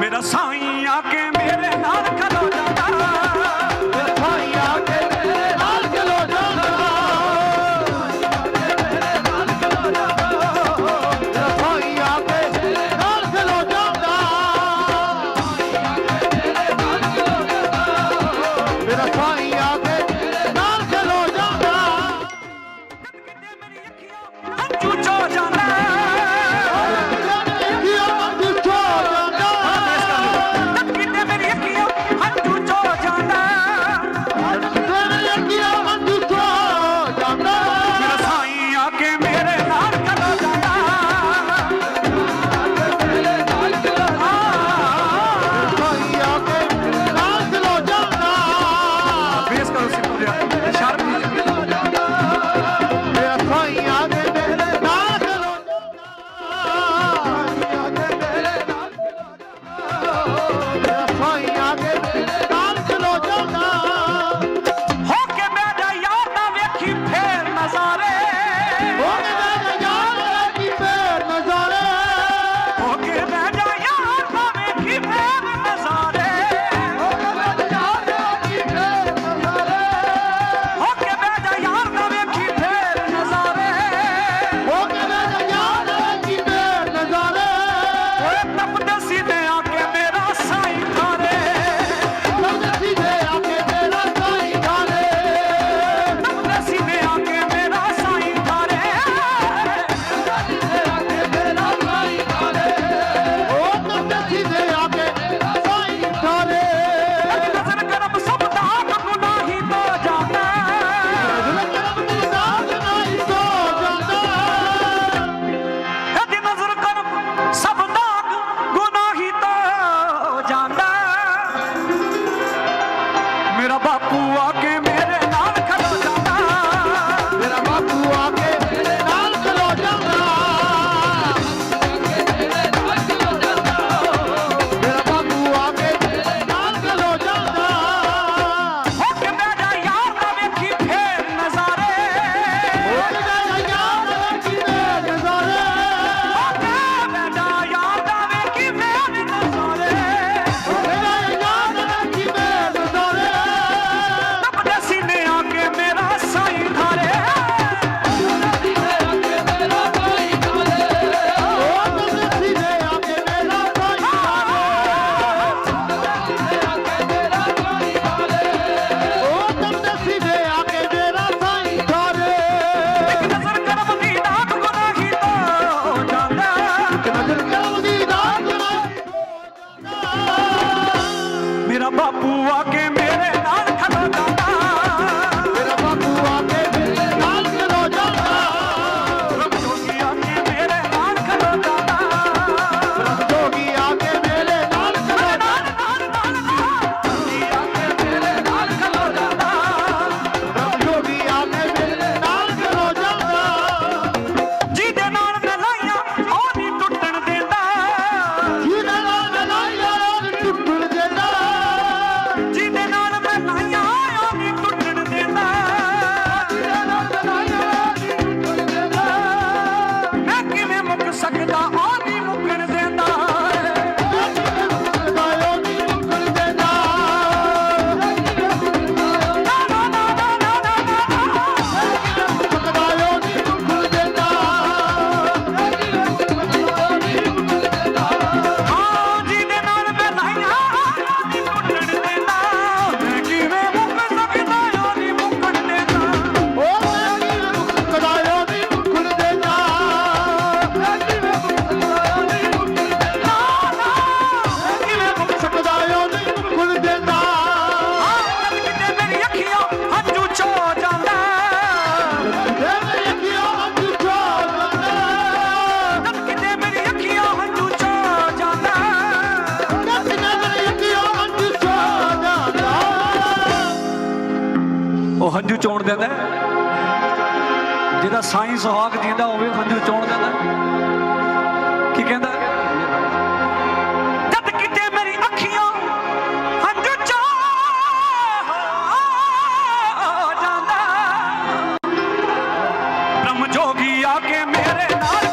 ਮੇਰਾ ਸਾਈਂ ਆ ਕੇ ਮੇਰੇ ਨਾਲ ਚੋਣ ਦਿੰਦਾ ਜਿਹਦਾ ਸਾਈਂ ਸੁਹਾਗ ਜਿੰਦਾ ਹੋਵੇ ਬੰਦੇ ਚੋਣ ਦਿੰਦਾ ਕੀ ਕਹਿੰਦਾ? ਜਦ ਕਿਤੇ ਮੇਰੀ ਅੱਖੀਆਂ ਹੰਝ ਚਾ ਜਾਂਦਾ ਬ੍ਰਹਮ ਜੋਗੀ ਆ ਕੇ ਮੇਰੇ ਨਾਲ